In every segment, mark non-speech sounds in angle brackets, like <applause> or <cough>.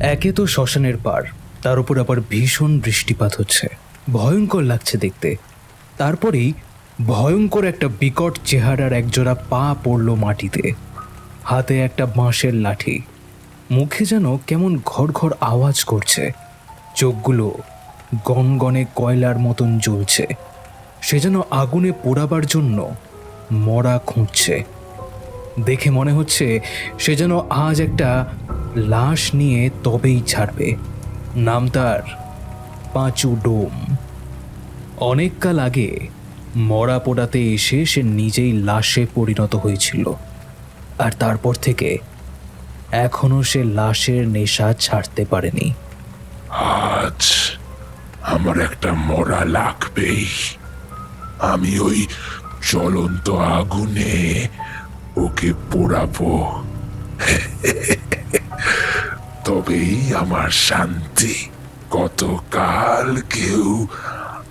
একে তো শ্মশানের পার। তার উপর আবার ভীষণ বৃষ্টিপাত হচ্ছে। ভয়ঙ্কর লাগছে দেখতে। তারপরেই ভয়ঙ্কর একটা বিকট চেহারার একজোড়া পা পড়ল মাটিতে। হাতে একটা বাঁশের লাঠি। মুখে যেন কেমন ঘর ঘর আওয়াজ করছে। চোখগুলো গনগনে কয়লার মতন জ্বলছে। সে যেন আগুনে পোড়াবার জন্য মরা খুঁজছে। দেখে মনে হচ্ছে সে যেন আজ একটা লাশ নিয়ে তবেই ছাড়বে। নাম তার পাঁচু ডোম। অনেককাল আগে মরা পোড়াতে এসে সে নিজেই লাশে পরিণত হয়েছিল। আর তারপর থেকে এখনও সে লাশের নেশা ছাড়তে পারেনি। আজ আমার একটা মরা লাগবেই। আমি ওই চলন্ত আগুনে ওকে পোড়াবো। <laughs> তবেই আমার শান্তি। কতকাল কেউ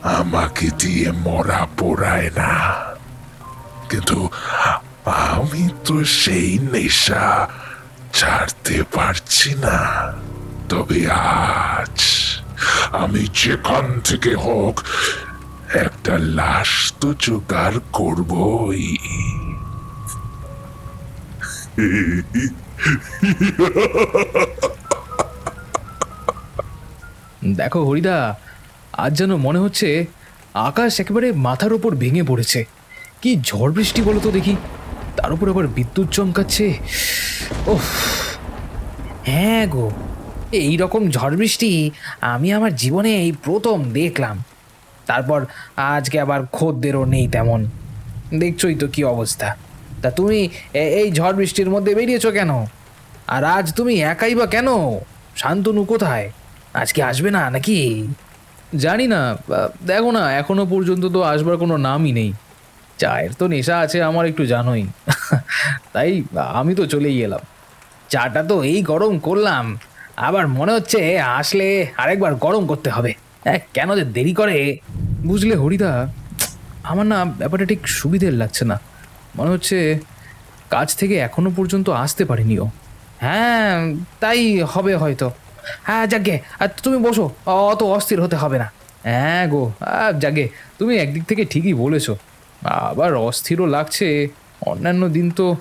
আমাকে দিয়ে মরা পড়ায় না। কিন্তু আমি তো সেই নেশা ছাড়তে পারছি না। তবে আজ আমি যেখান থেকে হোক একটা লাশ তো জোগাড় করবই। <laughs> দেখো হরিদা, আজ যেন মনে হচ্ছে আকাশ একেবারে মাথার ওপর ভেঙে পড়েছে। কি ঝড় বৃষ্টি বলো তো দেখি। তার উপর আবার বিদ্যুৎ চমকাচ্ছে। ওহ হ্যাঁ গো, এই রকম ঝড় বৃষ্টি আমি আমার জীবনে এই প্রথম দেখলাম। তারপর আজকে আবার খদ্দেরও নেই তেমন। দেখছোই তো কি অবস্থা। তা তুমি এই ঝড় বৃষ্টির মধ্যে বেরিয়েছো কেন? আর আজ তুমি একাই বা কেন? শান্তনু কোথায়? আজকে আসবে না নাকি? জানি না দেখো না এখনও পর্যন্ত তো আসবার কোনো নামই নেই। চায়ের তো নেশা আছে আমার একটু জানোই। <laughs> তাই আমি তো চলেই এলাম। চাটা তো এই গরম করলাম আবার মনে হচ্ছে আসলে আরেকবার গরম করতে হবে। হ্যাঁ কেন যে দেরি করে? বুঝলে হরিদা আমার না ব্যাপারটা ঠিক সুবিধের লাগছে না। মনে হচ্ছে কাজ থেকে এখনও পর্যন্ত আসতে পারিনি ও। হ্যাঁ তাই হবে হয়তো। হ্যাঁ যাকে আর তুমি বসো। অত অস্থির হতে হবে না। হ্যাঁ গো। যাগে তুমি একদিক থেকে ঠিকই বলেছ। আবার অস্থিরও লাগছে। অন্যান্য দিন তো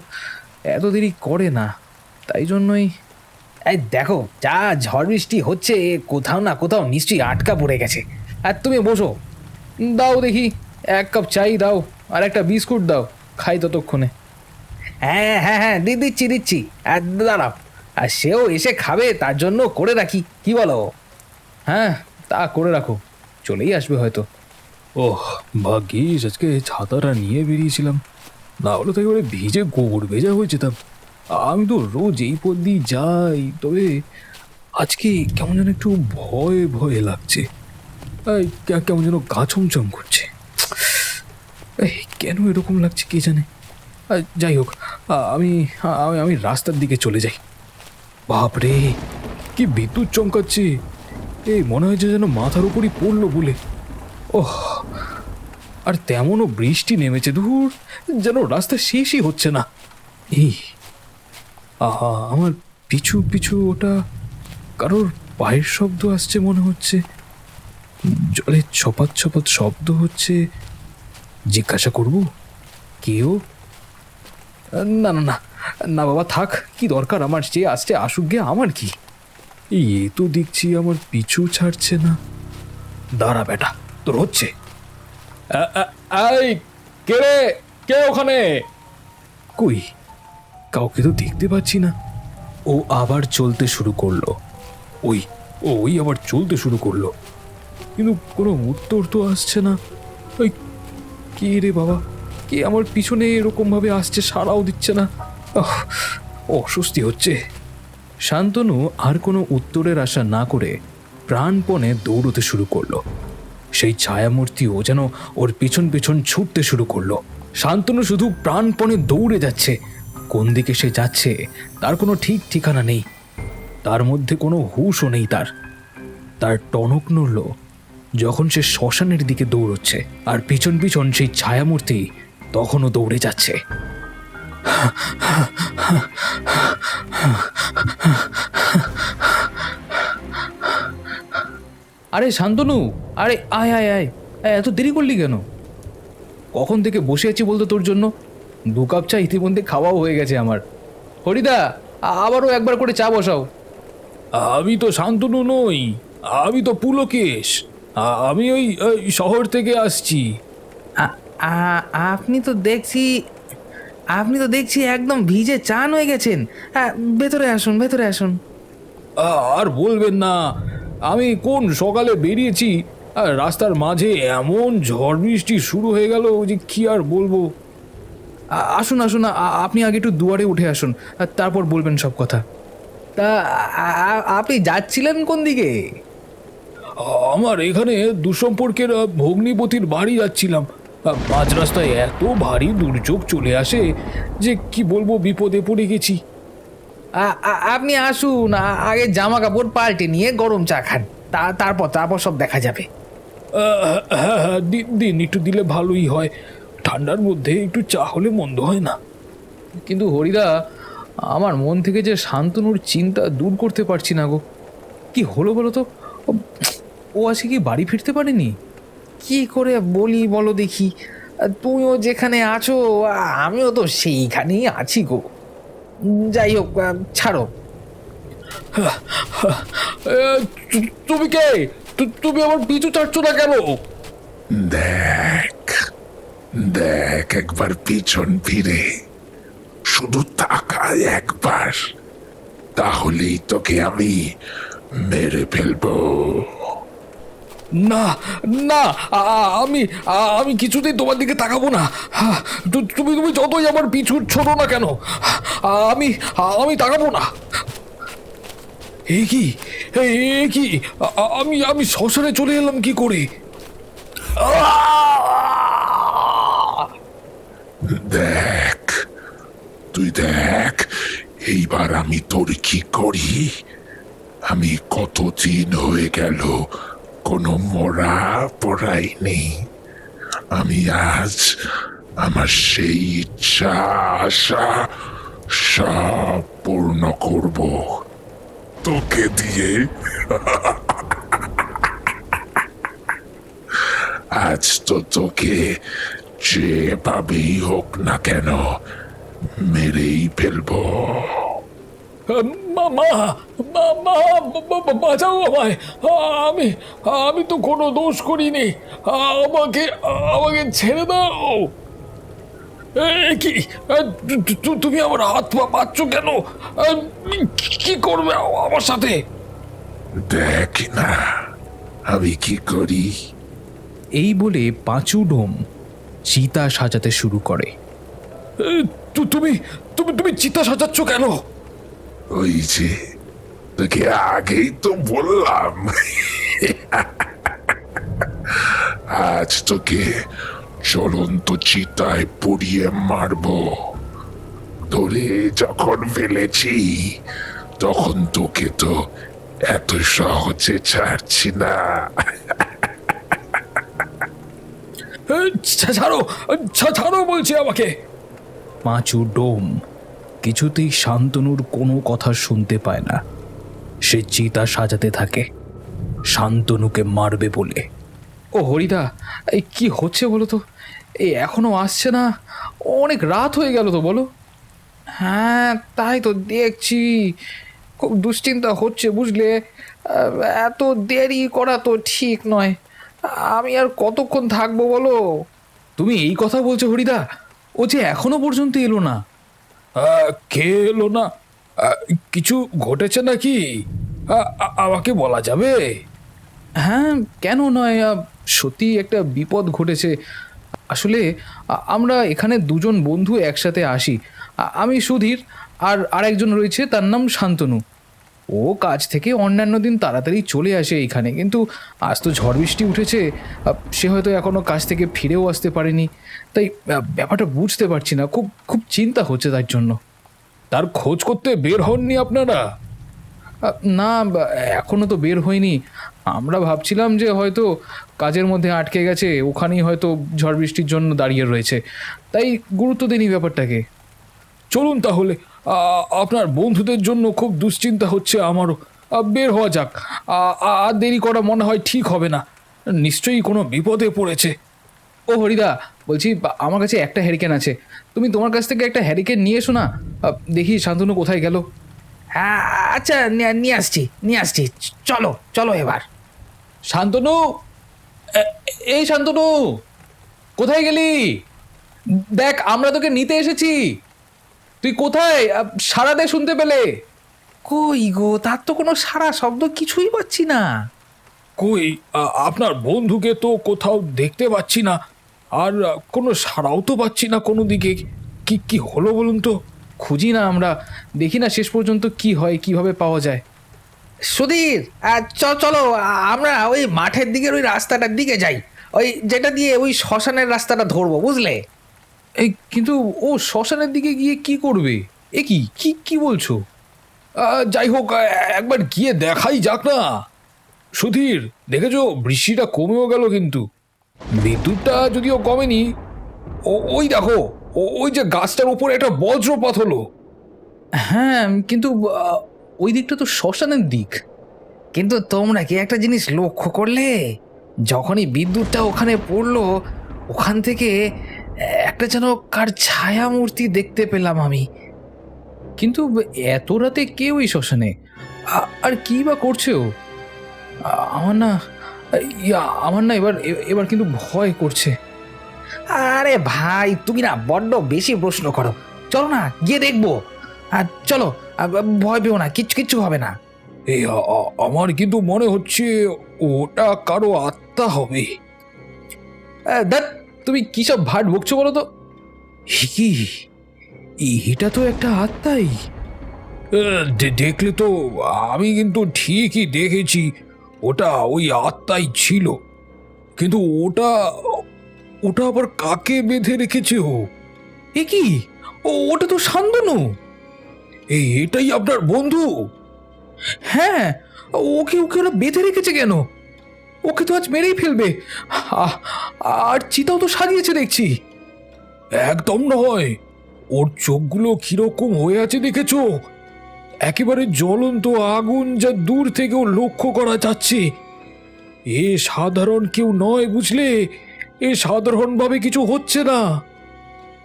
এত দেরি করে না। তাই জন্যই এই দেখো যা ঝড় বৃষ্টি হচ্ছে কোথাও না কোথাও নিশ্চয়ই আটকা পড়ে গেছে। আর তুমি বসো। দাও দেখি এক কাপ চাই দাও আর একটা বিস্কুট দাও। খাই ততক্ষণে। হ্যাঁ হ্যাঁ হ্যাঁ দি দিচ্ছি। দিচ্ছি দাঁড়াও। আর সেও এসে খাবে, তার জন্য করে রাখি। কি বলো? হ্যাঁ তা করে রাখো। চলেই আসবে হয়তো। ওহ, ভাগ্যিস, আজকে ছাতাটা নিয়ে বেরিয়েছিলাম। না হলে তো একেবারে ভিজে গোবর ভেজা হয়ে যেতাম। আমি তো রোজ এই পথ দিয়ে যাই, তবে আজকে কেমন যেন একটু ভয় ভয় লাগছে। কেমন যেন গা ছমছম করছে। কেন এরকম লাগছে কে জানে? যাই হোক আমি আমি রাস্তার দিকে চলে যাই। বাপরে, কি বিদ্যুৎ চমকাচ্ছে। এই মনে হয়েছে যেন মাথার উপরই পড়ল বলে। ওহ, আর তেমনও বৃষ্টি নেমেছে দূর যেন রাস্তা শেষই হচ্ছে না। এই আহা, আমার পিছু পিছু ওটা কারোর পায়ের শব্দ আসছে মনে হচ্ছে। জলে ছপাত ছপাত শব্দ হচ্ছে। জিজ্ঞাসা করব? কেউ? না না না না বাবা, থাক, কি দরকার আমার? যে আসছে, আসুক গে, আমার কি? এ তো দেখছি আমার পিছু ছাড়ছে না। দাঁড়া বেটা, তোর হচ্ছে। কে রে? কে ওখানে? কই? কাউকে তো দেখতে পাচ্ছি না। ও আবার চলতে শুরু করল। ওই ওই আবার চলতে শুরু করল। কিন্তু কোনো উত্তর তো আসছে না। ওই, কে রে বাবা? কে আমার পিছনে এরকম ভাবে আসছে, সাড়াও দিচ্ছে না। অস্বস্তি হচ্ছে। শান্তনু আর কোনো উত্তরের আশা না করে প্রাণপণে দৌড়তে শুরু করল। সেই ছায়ামূর্তিও যেন ওর পিছন পিছন ছুটতে শুরু করল। শান্তনু শুধু প্রাণপণে দৌড়ে যাচ্ছে। কোন দিকে সে যাচ্ছে, তার কোনো ঠিক ঠিকানা নেই। তার মধ্যে কোনো হুঁশও নেই তার। তার টনক নড়ল, যখন সে শ্মশানের দিকে দৌড়চ্ছে, আর পিছন পিছন সেই ছায়ামূর্তি তখনও দৌড়ে যাচ্ছে। আরে শান্তনু আরে আয় আয় আয়। এত দেরি করলি কেন? কখন থেকে বসে আছি বলতো তোর জন্য? দু কাপ চা ইতিমধ্যে খাওয়াও হয়ে গেছে আমার। হরিদা আবারও একবার করে চা বসাও। আমি তো শান্তনু নই আমি তো পুলকেশ। আমি ওই ওই শহর থেকে আসছি। আপনি তো দেখছি আপনি তো দেখছি একদম ভিজে চান হয়ে গেছেন। ভেতরে আসুন ভেতরে আসুন। আর বলবেন না আমি কোন সকালে বেরিয়েছি আর রাস্তার মাঝে এমন ঝড় বৃষ্টি শুরু হয়ে গেল যে কি আর বলব। আসুন আসুন আপনি আগে একটু দুয়ারে উঠে আসুন আর তারপর বলবেন সব কথা। তা আপনি যাচ্ছিলেন কোন দিকে? আমার এখানে দুসম্পর্কের ভগ্নিপতির বাড়ি যাচ্ছিলাম। মাঝ রাস্তায় এত ভারী দুর্যোগ চলে আসে যে কি বলব বিপদে পড়ে গেছি। আপনি আসুন আগে জামা কাপড় পাল্টে নিয়ে গরম চা খান। তারপর তারপর সব দেখা যাবে। হ্যাঁ হ্যাঁ দিন একটু দিলে ভালোই হয়। ঠান্ডার মধ্যে একটু চা হলে মন্দ হয় না। কিন্তু হরিদা আমার মন থেকে যে শান্তনুর চিন্তা দূর করতে পারছি না গো। কি হলো বলো তো? ও- ও আজকে কি বাড়ি ফিরতে পারেনি? কি করে বলি বলো দেখি? তুমিও যেখানে আছো আমিও তো সেইখানেই আছি গো। যাই হোক ছাড়ো। তুমি কে? তু- তুমি আমার পিছু ছাড়ছো না কেন? দেখ দেখ একবার পিছন ফিরে। শুধু তাকায় একবার তাহলেই তোকে আমি মেরে ফেলব। না না আমি আমি কিছুতেই তোমার দিকে তাকাবো না। তুমি তুমি যতই আমার পিছু ছোট না কেন আমি আমি তাকাবো না। এ কি? এ কি? আমি আমি শ্মশানে চলে এলাম কি করে? দেখ, তুই দেখ, এইবার আমি তোর কি করি? আমি কতদিন হয়ে গেল কোনো মরা পড়াই নেই আমি আজ আমার সেই ইচ্ছা, আশা সব পূর্ণ করব। তোকে দিয়ে। আজ তো তোকে যেভাবেই হোক না কেন, মেরেই ফেলব। মা মা বাঁচাও আমায়। আমি আমি তো কোনো দোষ করিনি। আমাকে আমাকে ছেড়ে দাও। কি? তুমি আমার হাত পা পাচ্ছ কেন? কি করবে আমার সাথে? দেখ না আমি কি করি? এই বলে পাঁচু ডোম চিতা সাজাতে শুরু করে। তুমি তুমি তুমি চিতা সাজাচ্ছ কেন? ওই যে তোকে আগেই তো বললাম। আজ তোকে চলন্ত চিতায় পুড়িয়ে মারবো। ধরে যখন ফেলেছি তখন তোকে তো এত সহজে ছাড়ছি না। ছাড়ো ছাড়ো বলছি আমাকে। পাঁচু ডোম। কিছুতেই শান্তনুর কোনো কথা শুনতে পায় না। সে চিতা সাজাতে থাকে। শান্তনুকে মারবে বলে। ও হরিদা এই কি হচ্ছে বলো তো? এই এখনও আসছে না। অনেক রাত হয়ে গেল তো বলো। হ্যাঁ তাই তো দেখছি। খুব দুশ্চিন্তা হচ্ছে বুঝলে? এত দেরি করা তো ঠিক নয়। আমি আর কতক্ষণ থাকব বলো? তুমি এই কথা বলছো হরিদা? ও যে এখনও পর্যন্ত এলো না। কে এলো না। কিছু ঘটেছে নাকি? আমাকে বলা যাবে? হ্যাঁ কেন নয় সত্যি একটা বিপদ ঘটেছে। আসলে আমরা এখানে দুজন বন্ধু একসাথে আসি। আমি সুধীর আর আরেকজন রয়েছে, তার নাম শান্তনু। ও কাজ থেকে অন্যান্য দিন তাড়াতাড়ি চলে আসে এইখানে কিন্তু আজ তো ঝড় বৃষ্টি উঠেছে সে হয়তো এখনও কাজ থেকে ফিরেও আসতে পারেনি। তাই ব্যাপারটা বুঝতে পারছি না খুব খুব চিন্তা হচ্ছে তার জন্য। তার খোঁজ করতে বের হননি আপনারা? না বা- এখনও তো বের হয়নি আমরা ভাবছিলাম যে হয়তো কাজের মধ্যে আটকে গেছে ওখানেই হয়তো ঝড় বৃষ্টির জন্য দাঁড়িয়ে রয়েছে। তাই গুরুত্ব দিনই ব্যাপারটাকে। চলুন তাহলে আপনার বন্ধুদের জন্য খুব দুশ্চিন্তা হচ্ছে আমারও। বের হওয়া যাক। আর দেরি করা মনে হয় ঠিক হবে না। নিশ্চয়ই কোনো বিপদে পড়েছে। ও হরিদা বলছি আমার কাছে একটা হ্যারিকেন আছে। তুমি তোমার কাছ থেকে একটা হ্যারিকেন নিয়ে এসো না। দেখি শান্তনু কোথায় গেল। হ্যাঁ আচ্ছা নিয়ে আসছি নিয়ে আসছি। চলো চলো এবার। শান্তনু? এই শান্তনু কোথায় গেলি? দেখ আমরা তোকে নিতে এসেছি। তুই কোথায়? সারা দে শুনতে পেলে। কই গো? তার তো কোনো সারা শব্দ কিছুই পাচ্ছি না। কই? আপনার বন্ধুকে তো কোথাও দেখতে পাচ্ছি না। আর কোনো সাড়াও তো পাচ্ছি না কোনো দিকে। কি কি হলো বলুন তো? খুঁজি না আমরা। দেখি না শেষ পর্যন্ত কি হয় কীভাবে পাওয়া যায়। সুধীর চলো আমরা ওই মাঠের দিকের ওই রাস্তাটার দিকে যাই। ওই যেটা দিয়ে ওই শ্মশানের রাস্তাটা ধরবো বুঝলে? এই কিন্তু ও শ্মশানের দিকে গিয়ে কি করবে? এ কি? কি কি বলছো? যাই হোক একবার গিয়ে দেখাই যাক না। সুধীর, দেখেছ? বৃষ্টিটা কমেও গেল কিন্তু। বিদ্যুৎটা যদিও কমেনি, ও- ওই দেখো ওই যে গাছটার উপরে একটা বজ্রপাত হলো। হ্যাঁ কিন্তু ওই দিকটা তো শ্মশানের দিক। কিন্তু তোমরা কি একটা জিনিস লক্ষ্য করলে? যখনই বিদ্যুৎটা ওখানে পড়ল, ওখান থেকে একটা যেন কার ছায়া মূর্তি দেখতে পেলাম আমি। কিন্তু এত রাতে কেউ এই শ্মশানে? আর কি বা করছে ও? আমার না ইয়া, আমার না এবার এবার কিন্তু ভয় করছে। আরে ভাই তুমি না বড্ড বেশি প্রশ্ন করো। চলো না গিয়ে দেখব। আর চলো ভয় পেও না কিচ্ছু কিচ্ছু হবে না। এই আমার কিন্তু মনে হচ্ছে ওটা কারও আত্মা হবে। দেখ তুমি কি সব ভাট বকছো বলো তো? কি? এটা তো একটা আত্মাই। দেখলে তো আমি কিন্তু ঠিকই দেখেছি ওটা ওই আত্মাই ছিল। কিন্তু ওটা ওটা আবার কাকে বেঁধে রেখেছে ও? এ কি? ও ওটা তো শান্তনু। এই এটাই আপনার বন্ধু? হ্যাঁ ওকে ওকে ওরা বেঁধে রেখেছে কেন? ওকে তো আজ মেরেই ফেলবে। আর চিতাও তো সাজিয়েছে দেখছি। একদম নয়। ওর চোখগুলো কীরকম হয়ে আছে দেখেছ? একেবারে জ্বলন্ত আগুন যা দূর থেকেও লক্ষ্য করা যাচ্ছে। এ সাধারণ কেউ নয় বুঝলে? এ সাধারণভাবে কিছু হচ্ছে না।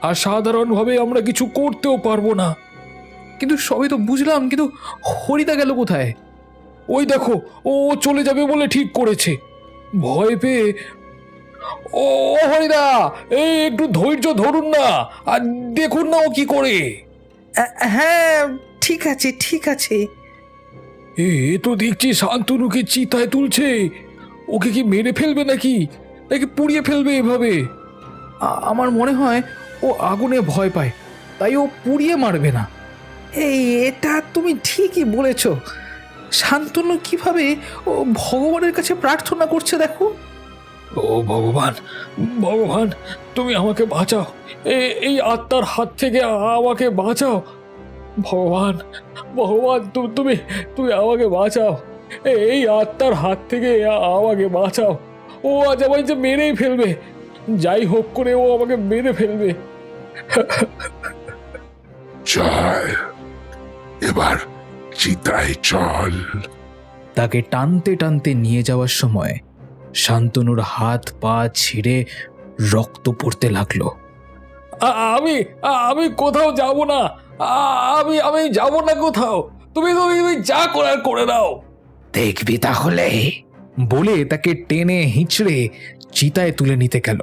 আর সাধারণভাবে আমরা কিছু করতেও পারব না। কিন্তু সবই তো বুঝলাম, কিন্তু হরিদা গেল কোথায়? ওই দেখো, ও চলে যাবে বলে ঠিক করেছে। ভয় পেয়ে ও হরিদা এই একটু ধৈর্য ধরুন না আর দেখুন না ও কি করে। হ্যাঁ ঠিক আছে ঠিক আছে। এ এ তো দেখছি শান্তনুকে চিতায় তুলছে। ওকে কি মেরে ফেলবে নাকি? নাকি পুড়িয়ে ফেলবে এভাবে? আমার মনে হয় ও আগুনে ভয় পায় তাই ও পুড়িয়ে মারবে না। এই এটা তুমি ঠিকই বলেছ। শান্তনু কীভাবে ও ভগবানের কাছে প্রার্থনা করছে দেখো? ও ভগবান ভগবান তুমি আমাকে বাঁচাও। এ- এই আত্মার হাত থেকে আমাকে বাঁচাও। ভগবান ভগবান তুমি তুমি আমাকে বাঁচাও। এ- এই আত্মার হাত থেকে আমাকে বাঁচাও। ও আজ আমায় যে মেরেই ফেলবে। যাই হোক করে ও আমাকে মেরে ফেলবে। চল এবার চিতায় চল। তাকে টানতে টানতে নিয়ে যাওয়ার সময় শান্তনুর হাত পা ছিঁড়ে রক্ত পড়তে লাগল। আমি আমি কোথাও যাব না। আমি আমি যাব না কোথাও। তুমি তুমি তুমি যা করার করে নাও। দেখবি তাহলে। বলে তাকে টেনে হিঁচড়ে চিতায় তুলে নিতে গেল।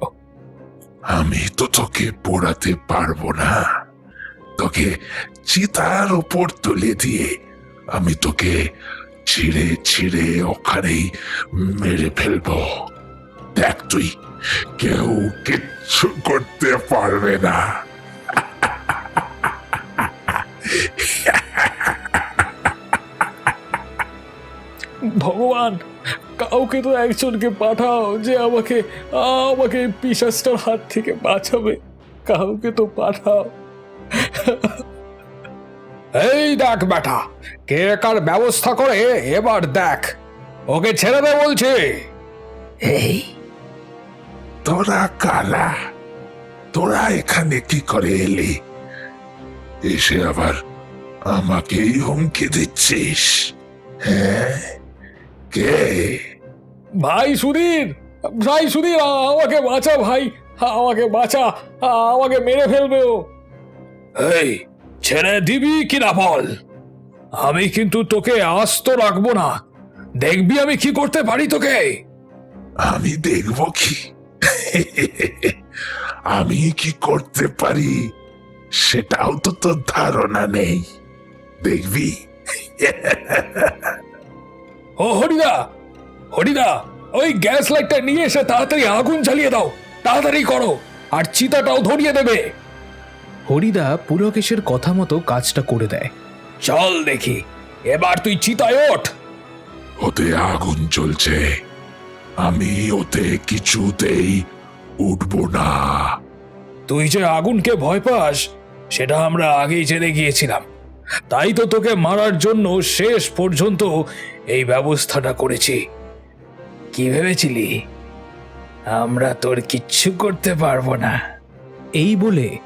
আমি তো তোকে পোড়াতে পারব না। তোকে চিতার উপর তুলে দিয়ে আমি তোকে ছিঁড়ে ছিঁড়ে ওখানেই মেরে ফেলব। দেখ তুই, কেউ কিচ্ছু করতে পারবে না। ভগবান, কাউকে তো একজনকে পাঠাও যে আমাকে আমাকে পিসাসটার হাত থেকে বাঁচাবে। কাউকে তো পাঠাও। এই দেখ বেটা কে কার ব্যবস্থা করে এবার দেখ। ওকে ছেড়ে দে বলছে। এই? তোরা কালা তোরা এখানে কি করে এলি? এসে আবার আমাকেই হুমকি দিচ্ছিস। হ্যাঁ? কে? ভাই সুধীর ভাই সুধীর আমাকে বাঁচা ভাই আমাকে বাঁচা আমাকে মেরে ফেলবে ও। এই ছেড়ে দিবি কিনা বল? আমি কিন্তু তোকে আস্ত রাখব না। দেখবি আমি কি করতে পারি তোকে? আমি দেখব কি? আমি কি করতে পারি? সেটাও তো তোর ধারণা নেই। দেখবি? ও হরিদা হরিদা ওই গ্যাস লাইটটা নিয়ে এসে তাড়াতাড়ি আগুন জ্বালিয়ে দাও। তাড়াতাড়ি করো আর চিতাটাও ধরিয়ে দেবে। হরিদা পুলকেশের কথা মতো কাজটা করে দেয়। চল দেখি এবার তুই চিতায় ওঠ। ওতে আগুন চলছে। আমি ওতে কিছুতেই উঠবো না। তুই যে আগুনকে ভয় পাস সেটা আমরা আগেই জেনে গিয়েছিলাম। তাই তো তোকে মারার জন্য শেষ পর্যন্ত এই ব্যবস্থাটা করেছি। কি ভেবেছিলি? আমরা তোর কিচ্ছু করতে পারব না। এই বলে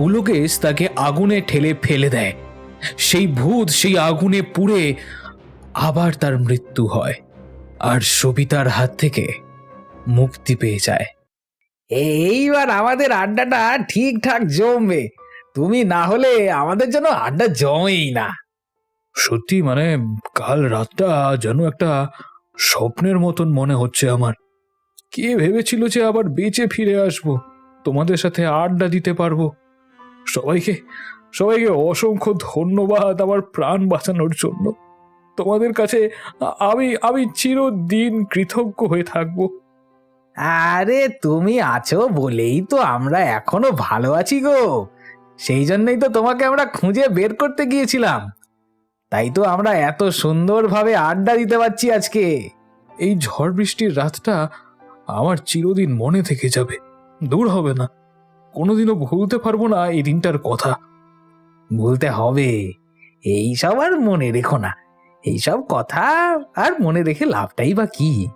পুলকেশ তাকে আগুনে ঠেলে ফেলে দেয়। সেই ভূত সেই আগুনে পুড়ে আবার তার মৃত্যু হয় আর সবিতার হাত থেকে মুক্তি পেয়ে যায়। এইবার আমাদের আড্ডাটা ঠিকঠাক জমবে। তুমি না হলে আমাদের জন্য আড্ডা জমেই না। সত্যি মানে কাল রাতটা যেন একটা স্বপ্নের মতন মনে হচ্ছে আমার। কে ভেবেছিল যে আবার বেঁচে ফিরে আসব? তোমাদের সাথে আড্ডা দিতে পারব? সবাইকে সবাইকে অসংখ্য ধন্যবাদ আমার প্রাণ বাঁচানোর জন্য। তোমাদের কাছে আমি আমি চিরদিন কৃতজ্ঞ হয়ে থাকব। আরে তুমি আছো বলেই তো আমরা এখনও ভালো আছি গো। সেই জন্যই তো তোমাকে আমরা খুঁজে বের করতে গিয়েছিলাম। তাই তো আমরা এত সুন্দরভাবে আড্ডা দিতে পারছি আজকে। এই ঝড় বৃষ্টির রাতটা আমার চিরদিন মনে থেকে যাবে। দূর হবে না। কোনোদিনও ভুলতে পারব না এই দিনটার কথা। বলতে হবে। এইসব আর মনে রেখো না। এইসব কথা আর মনে রেখে লাভটাই বা কি?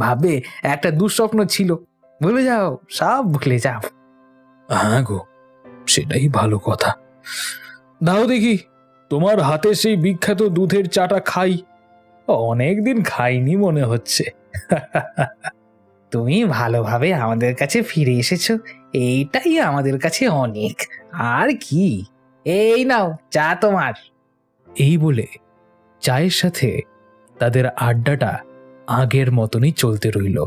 ভাবে একটা দুঃস্বপ্ন ছিল। ভুলে যাও, সব ভুলে যাও। হ্যাঁ গো, সেটাই ভালো কথা। দাও দেখি, তোমার হাতে সেই বিখ্যাত দুধের চাটা খাই। অনেক দিন খাইনি মনে হচ্ছে। <laughs> তুমি ভালোভাবে আমাদের কাছে ফিরে এসেছ। এইটাই আমাদের কাছে অনেক। আর কি? এই নাও, চা তোমার। এই বলে চায়ের সাথে তাদের আড্ডাটা আগের মতনই চলতে রইল।